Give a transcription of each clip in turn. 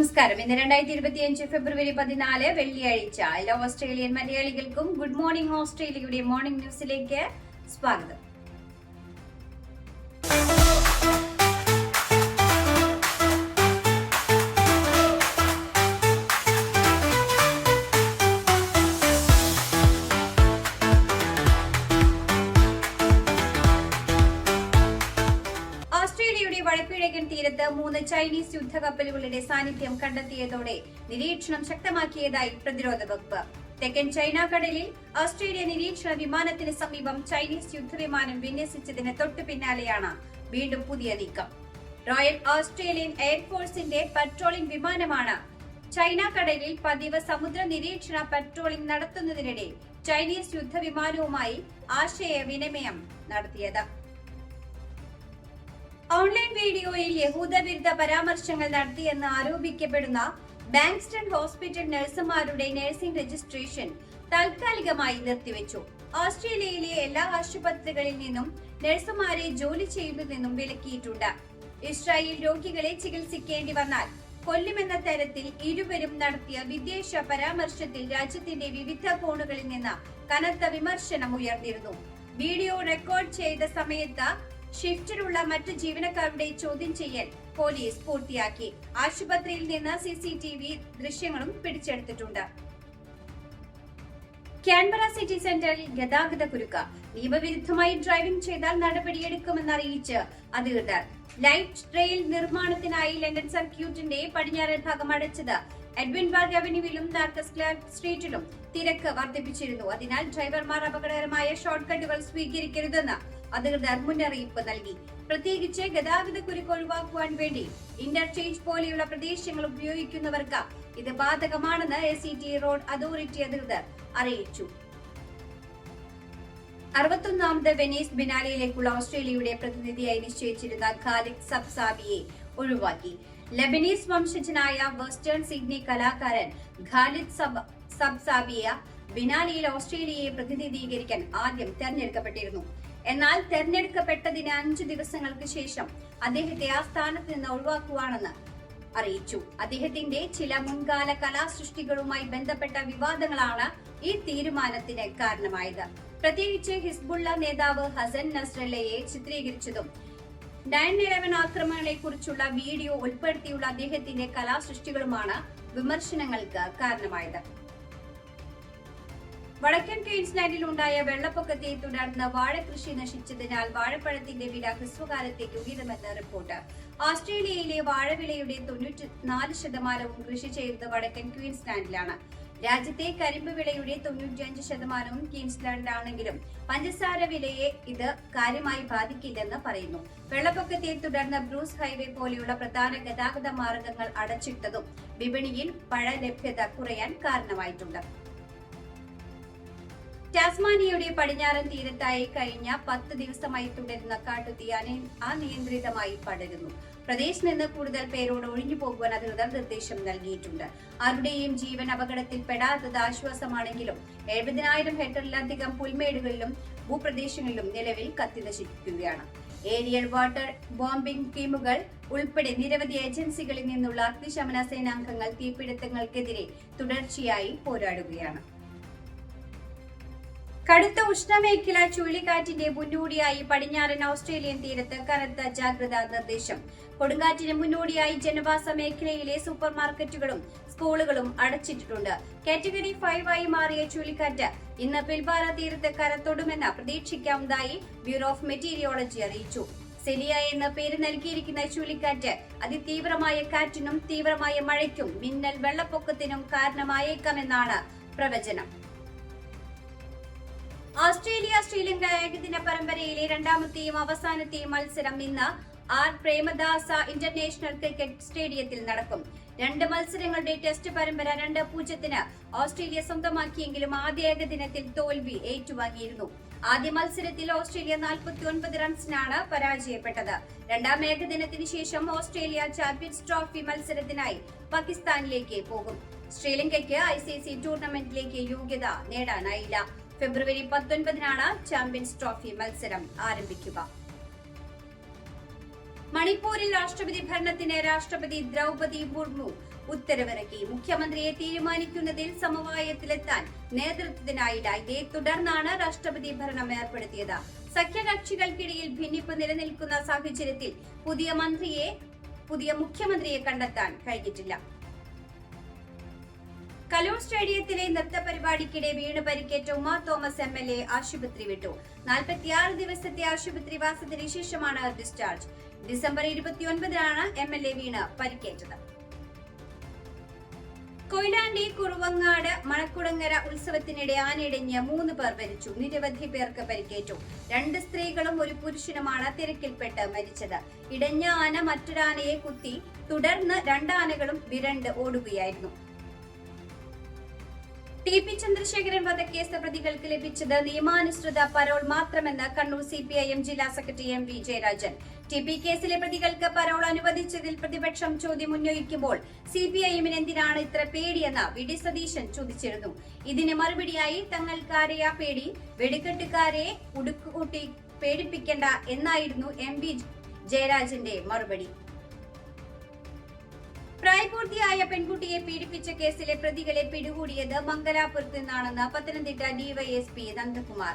നമസ്കാരം. ഇന്ന് രണ്ടായിരത്തി ഇരുപത്തിയഞ്ച് ഫെബ്രുവരി പതിനാല് വെള്ളിയാഴ്ച. എല്ലാ ഓസ്ട്രേലിയൻ മലയാളികൾക്കും ഗുഡ് മോർണിംഗ് ഓസ്ട്രേലിയയുടെ മോർണിംഗ് ന്യൂസിലേക്ക് സ്വാഗതം. വടക്കുകിഴക്കൻ തീരത്ത് മൂന്ന് ചൈനീസ് യുദ്ധക്കപ്പലുകളുടെ സാന്നിധ്യം കണ്ടെത്തിയതോടെ നിരീക്ഷണം ശക്തമാക്കിയതായി പ്രതിരോധ വകുപ്പ്. തെക്കൻ ചൈന കടലിൽ ഓസ്ട്രേലിയ നിരീക്ഷണ വിമാനത്തിന് സമീപം ചൈനീസ് യുദ്ധവിമാനം വിന്യസിച്ചതിന് തൊട്ടു പിന്നാലെയാണ് വീണ്ടും പുതിയ നീക്കം. റോയൽ ഓസ്ട്രേലിയൻ എയർഫോഴ്സിന്റെ പട്രോളിംഗ് വിമാനമാണ് ചൈന കടലിൽ പതിവ് സമുദ്ര നിരീക്ഷണ പട്രോളിംഗ് നടത്തുന്നതിനിടെ ചൈനീസ് യുദ്ധവിമാനവുമായി ആശയവിനിമയം നടത്തിയത്. ഓൺലൈൻ വീഡിയോയിൽ യഹൂദ വിരുദ്ധ പരാമർശങ്ങൾ നടത്തിയെന്ന് ആരോപിക്കപ്പെടുന്ന ബാങ്ക്സ്റ്റൺ ഹോസ്പിറ്റൽ നഴ്സുമാരുടെ നഴ്സിംഗ് രജിസ്ട്രേഷൻ താൽക്കാലികമായി നിർത്തിവെച്ചു. ഓസ്ട്രേലിയയിലെ എല്ലാ ആശുപത്രികളിൽ നിന്നും നഴ്സുമാരെ ജോലി ചെയ്യുന്നതിൽ നിന്നും വിലക്കിയിട്ടുണ്ട്. ഇസ്രായേൽ രോഗികളെ ചികിത്സിക്കേണ്ടി വന്നാൽ കൊല്ലുമെന്ന തരത്തിൽ ഇരുവരും നടത്തിയ വിദേശ പരാമർശത്തിൽ രാജ്യത്തിന്റെ വിവിധ കോണുകളിൽ നിന്ന് കനത്ത വിമർശനം ഉയർന്നിരുന്നു. വീഡിയോ റെക്കോർഡ് ചെയ്ത സമയത്ത് ഷിഫ്റ്റിലുള്ള മറ്റ് ജീവനക്കാരുടെ ചോദ്യം ചെയ്യൽ പോലീസ് പൂർത്തിയാക്കി. ആശുപത്രിയിൽ നിന്ന് സി സി ടി വി ദൃശ്യങ്ങളും പിടിച്ചെടുത്തിട്ടുണ്ട്. കാൻബറ സിറ്റി സെന്ററിൽ ഗതാഗത കുരുക്ക്. നിയമവിരുദ്ധമായി ഡ്രൈവിംഗ് ചെയ്താൽ നടപടിയെടുക്കുമെന്ന് അറിയിച്ച് അധികൃതർ. ലൈറ്റ് ട്രെയിൽ നിർമ്മാണത്തിനായി ലണ്ടൻ സർക്യൂട്ടിന്റെ പടിഞ്ഞാറൻ ഭാഗം അടച്ചത്. എഡ്വിൻ പാർക്ക് അവന്യൂവിലും നാർക്കസ് ക്ലാർക്ക് സ്ട്രീറ്റിലും തിരക്ക് വർദ്ധിപ്പിച്ചിരുന്നു. അതിനാൽ ഡ്രൈവർമാർ അപകടകരമായ ഷോർട്ട് കട്ടുകൾ സ്വീകരിക്കരുതെന്ന് അധികൃതർ മുന്നറിയിപ്പ് നൽകി. പ്രത്യേകിച്ച് ഗതാഗത കുരുക്ക് ഒഴിവാക്കുവാൻ വേണ്ടി ഇന്റർചേഞ്ച് പോലെയുള്ള പ്രദേശങ്ങൾ ഉപയോഗിക്കുന്നവർക്ക് ഇത് ബാധകമാണെന്ന് A C T road authority അധികൃതർ അറിയിച്ചു. അറുപത്തൊന്നാമത് വെനീസ് ബിനാലയിലേക്കുള്ള ഓസ്ട്രേലിയയുടെ പ്രതിനിധിയായി നിശ്ചയിച്ചിരുന്ന ഖാലിദ് സബ്സാബിയെ ഒഴിവാക്കി. ലബനീസ് വംശജനായ വെസ്റ്റേൺ സിഡ്നി കലാകാരൻ ഖാലിദ് സബ് സബ്സാബിയ ബിനാലിയിൽ ഓസ്ട്രേലിയയെ പ്രതിനിധീകരിക്കാൻ ആദ്യം തെരഞ്ഞെടുക്കപ്പെട്ടിരുന്നു. എന്നാൽ തെരഞ്ഞെടുക്കപ്പെട്ടതിന് അഞ്ചു ദിവസങ്ങൾക്ക് ശേഷം അദ്ദേഹത്തെ ആ സ്ഥാനത്ത് നിന്ന് ഒഴിവാക്കുവാണെന്ന് അറിയിച്ചു. അദ്ദേഹത്തിന്റെ ചില മുൻകാല കലാസൃഷ്ടികളുമായി ബന്ധപ്പെട്ട വിവാദങ്ങളാണ് ഈ തീരുമാനത്തിന് കാരണമായത്. പ്രത്യേകിച്ച് ഹിസ്ബുള്ള നേതാവ് ഹസൻ നസ്രല്ലയെ ചിത്രീകരിച്ചതും നയൻ ഇലവൻ ആക്രമണങ്ങളെ കുറിച്ചുള്ള വീഡിയോ ഉൾപ്പെടുത്തിയുള്ള അദ്ദേഹത്തിന്റെ കലാസൃഷ്ടികളുമാണ് വിമർശനങ്ങൾക്ക് കാരണമായത്. വടക്കൻ ക്വീൻസ്ലാൻഡിൽ ഉണ്ടായ വെള്ളപ്പൊക്കത്തെ തുടർന്ന് വാഴകൃഷി നശിച്ചതിനാൽ വാഴപ്പഴത്തിന്റെ വില ഹ്രസ്വകാലത്തേക്ക് ഉയരുമെന്ന് റിപ്പോർട്ട്. ഓസ്ട്രേലിയയിലെ വാഴവിളയുടെ തൊണ്ണൂറ്റി നാല് ശതമാനവും കൃഷി ചെയ്യുന്നത് വടക്കൻ ക്വീൻസ്ലാൻഡിലാണ്. രാജ്യത്തെ കരിമ്പ് വിളയുടെ തൊണ്ണൂറ്റിയഞ്ച് ശതമാനവും ക്വീൻസ്ലാൻഡിലാണെങ്കിലും പഞ്ചസാര വിലയെ ഇത് കാര്യമായി ബാധിക്കില്ലെന്ന് പറയുന്നു. വെള്ളപ്പൊക്കത്തെ തുടർന്ന് ബ്രൂസ് ഹൈവേ പോലെയുള്ള പ്രധാന ഗതാഗത മാർഗങ്ങൾ അടച്ചിട്ടതും വിപണിയിൽ പഴ ലഭ്യത കുറയാൻ കാരണമായിട്ടുണ്ട്. ടാസ്മാനിയയുടെ പടിഞ്ഞാറൻ തീരത്തായി കഴിഞ്ഞ പത്ത് ദിവസമായി തുടരുന്ന കാട്ടുതീ അനി- അനിയന്ത്രിതമായി പടരുന്നു. പ്രദേശത്ത് നിന്ന് കൂടുതൽ പേരോട് ഒഴിഞ്ഞു പോകുവാൻ അധികൃതർ നിർദ്ദേശം നൽകിയിട്ടുണ്ട്. ആരുടെയും ജീവൻ അപകടത്തിൽ പെടാത്തത് ആശ്വാസമാണെങ്കിലും എഴുപതിനായിരം ഹെക്ടറിലധികം പുൽമേടുകളിലും ഭൂപ്രദേശങ്ങളിലും നിലവിൽ കത്തി നശിക്കുകയാണ് ഏരിയൽ വാട്ടർ ബോംബിംഗ് ടീമുകൾ ഉൾപ്പെടെ നിരവധി ഏജൻസികളിൽ നിന്നുള്ള അഗ്നിശമന സേനാംഗങ്ങൾ തീപിടുത്തങ്ങൾക്കെതിരെ തുടർച്ചയായി പോരാടുകയാണ്. കടുത്ത ഉഷ്ണമേഖല ചുഴലിക്കാറ്റിന്റെ മുന്നോടിയായി പടിഞ്ഞാറൻ ഓസ്ട്രേലിയൻ തീരത്ത് കനത്ത ജാഗ്രതാ നിർദ്ദേശം. കൊടുങ്കാറ്റിന് മുന്നോടിയായി ജനവാസ മേഖലയിലെ സൂപ്പർ മാർക്കറ്റുകളും സ്കൂളുകളും അടച്ചിട്ടിട്ടുണ്ട്. കാറ്റഗറി ഫൈവ് ആയി മാറിയ ചുഴലിക്കാറ്റ് ഇന്ന് പിൽപാറ തീരത്ത് കരത്തൊടുമെന്ന് പ്രതീക്ഷിക്കാവുന്നതായി ബ്യൂറോ ഓഫ് മെറ്റീരിയോളജി അറിയിച്ചു. സെലിയ എന്ന പേര് നൽകിയിരിക്കുന്ന ചുഴലിക്കാറ്റ് അതിതീവ്രമായ കാറ്റിനും തീവ്രമായ മഴയ്ക്കും മിന്നൽ വെള്ളപ്പൊക്കത്തിനും കാരണമായേക്കാമെന്നാണ് പ്രവചനം. ഓസ്ട്രേലിയ ശ്രീലങ്ക ഏകദിന പരമ്പരയിലെ രണ്ടാമത്തെയും അവസാനത്തെയും മത്സരം ഇന്ന് ആർ. പ്രേമദാസ ഇന്റർനാഷണൽ ക്രിക്കറ്റ് സ്റ്റേഡിയത്തിൽ നടക്കും. രണ്ട് മത്സരങ്ങളുടെ ടെസ്റ്റ് പരമ്പര രണ്ട് പൂജ്യത്തിന് ഓസ്ട്രേലിയ സ്വന്തമാക്കിയെങ്കിലും ആദ്യ ഏകദിനത്തിൽ തോൽവി ഏറ്റുവാങ്ങിയിരുന്നു. ആദ്യ മത്സരത്തിൽ ഓസ്ട്രേലിയ 49 റൺസിനാണ് പരാജയപ്പെട്ടത്. രണ്ടാം ഏകദിനത്തിന് ശേഷം ഓസ്ട്രേലിയ ചാമ്പ്യൻസ് ട്രോഫി മത്സരത്തിനായി പാകിസ്ഥാനിലേക്ക് പോകും. ശ്രീലങ്കയ്ക്ക് ഐ സി സി ടൂർണമെന്റിലേക്ക് യോഗ്യത നേടാനായില്ല. ഫെബ്രുവരി പത്തൊൻപതിനാണ് ചാമ്പ്യൻസ് ട്രോഫി മത്സരം ആരംഭിക്കുക. മണിപ്പൂരിൽ രാഷ്ട്രപതി ഭരണത്തിന് രാഷ്ട്രപതി ദ്രൗപതി മുർമു ഉത്തരവിറക്കി. മുഖ്യമന്ത്രിയെ തീരുമാനിക്കുന്നതിൽ സമവായത്തിലെത്താൻ നേതൃത്വത്തിനായില്ല ഇതേ തുടർന്നാണ് രാഷ്ട്രപതി ഭരണം ഏർപ്പെടുത്തിയത്. സഖ്യകക്ഷികൾക്കിടയിൽ ഭിന്നിപ്പ് നിലനിൽക്കുന്ന സാഹചര്യത്തിൽ പുതിയ മന്ത്രിയെ പുതിയ മുഖ്യമന്ത്രിയെ കണ്ടെത്താൻ കഴിഞ്ഞിട്ടില്ല. കലൂർ സ്റ്റേഡിയത്തിലെ നൃത്ത പരിപാടിക്കിടെ വീണ് പരിക്കേറ്റ Uma Thomas M L A ആശുപത്രി വിട്ടു. നാൽപ്പത്തിയാറ് ദിവസത്തെ ആശുപത്രിവാസത്തിന് ശേഷമാണ് ഡിസ്ചാർജ്. ഡിസംബർ ഇരുപത്തിയൊൻപതിനാണ് എം എൽ എ വീണ് പരിക്കേറ്റത്. കൊയിലാണ്ടി കുറുവങ്ങാട് മണക്കുടങ്ങര ഉത്സവത്തിനിടെ ആനയിടിഞ്ഞ് മൂന്ന് പേർ മരിച്ചു. നിരവധി പേർക്ക് പരിക്കേറ്റു. രണ്ട് സ്ത്രീകളും ഒരു പുരുഷനുമാണ് തിരക്കിൽപ്പെട്ട് മരിച്ചത്. ഇടഞ്ഞ ആന മറ്റൊരാനയെ കുത്തി തുടർന്ന് രണ്ടാനകളും വിരണ്ട് ഓടുകയായിരുന്നു. ടി പി ചന്ദ്രശേഖരൻ വധക്കേസ് പ്രതികൾക്ക് ലഭിച്ചത് നിയമാനുസൃത parole മാത്രമെന്ന് Kannur C P I M ജില്ലാ secretary M V Jayarajan. T P കേസിലെ പ്രതികൾക്ക് പരോൾ അനുവദിച്ചതിൽ പ്രതിപക്ഷം ചോദ്യം ഉന്നയിക്കുമ്പോൾ സി പി ഐ എമ്മിന് എന്തിനാണ് ഇത്ര പേടിയെന്ന് വി ഡി സതീശൻ ചോദിച്ചിരുന്നു. ഇതിന് മറുപടിയായി തങ്ങൾക്കാരെയാ പേടി? വെടിക്കെട്ടുകാരെ ഉടുക്കുകൂട്ടി പേടിപ്പിക്കേണ്ട എന്നായിരുന്നു എം വി ജയരാജന്റെ മറുപടി. പ്രായപൂർത്തിയായ പെൺകുട്ടിയെ പീഡിപ്പിച്ച കേസിലെ പ്രതികളെ പിടികൂടിയത് മംഗലാപുരത്ത് നിന്നാണെന്ന് പത്തനംതിട്ട ഡിവൈഎസ്പി നന്ദകുമാർ.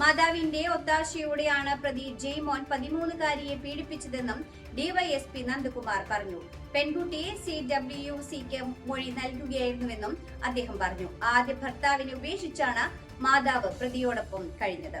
മാതാവിന്റെ ഒത്താശയോടെയാണ് പ്രതി ജെയ്മോൻ പതിമൂന്നുകാരിയെ പീഡിപ്പിച്ചതെന്നും ഡിവൈഎസ്പി നന്ദകുമാർ പറഞ്ഞു. പെൺകുട്ടിയെ സി ഡബ്ല്യു സിക്ക് മൊഴി നൽകുകയായിരുന്നുവെന്നും അദ്ദേഹം പറഞ്ഞു. ആദ്യ ഭർത്താവിനെ ഉപേക്ഷിച്ചാണ് മാതാവ് പ്രതിയോടൊപ്പം കഴിഞ്ഞത്.